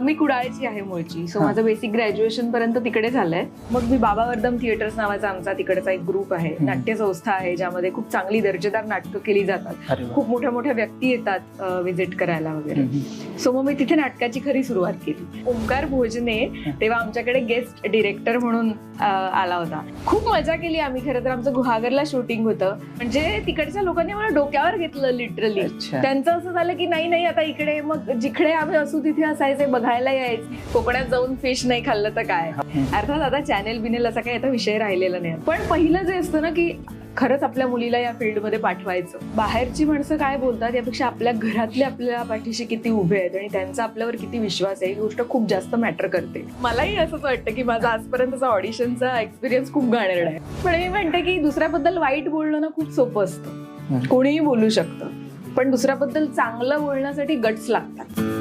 मी कुडाळची आहे मूळची. सो. माझं बेसिक ग्रॅज्युएशन पर्यंत तिकडे झालंय. मग मी बाबा वर्दम थिएटर्स नावाचा आमचा तिकडचा एक ग्रुप आहे. नाट्य संस्था आहे ज्यामध्ये खूप चांगली दर्जेदार नाटकं केली जातात. खूप मोठ्या मोठ्या व्यक्ती येतात विजिट करायला वगैरे. सो मग मी तिथे नाटकाची खरी सुरुवात केली. ओंकार भोजने तेव्हा आमच्याकडे गेस्ट डिरेक्टर म्हणून आला होता. खूप मजा केली आम्ही. खरं तर आमचं गुहागरला शूटिंग होतं. म्हणजे तिकडच्या लोकांनी मला डोक्यावर घेतलं लिटरली त्यांचं असं झालं की नाही नाही आता इकडे मग जिकडे आम्ही असू तिथे असायचे बघायला यायचे. कोकणात जाऊन फिश नाही खाल्लं तर काय. अर्थात आता चॅनेल बिनेल असा काही आता विषय राहिलेला नाही. पण पहिलं जे असतं ना की खरंच आपल्या मुलीला या फील्डमध्ये पाठवायचं. बाहेरची माणसं काय बोलतात यापेक्षा आपल्या घरातले आपल्या पाठीशी किती उभे आहेत आणि त्यांचा आपल्यावर किती विश्वास आहे ही गोष्ट खूप जास्त मॅटर करते. मलाही असंच वाटतं की माझा आजपर्यंतचा ऑडिशनचा एक्सपिरियन्स खूप घाणेरडा आहे. पण मी म्हणते की दुसऱ्याबद्दल वाईट बोलणं ना खूप सोपं असतं. कोणीही बोलू शकतं. पण दुसऱ्याबद्दल चांगलं बोलण्यासाठी गट्स लागतात.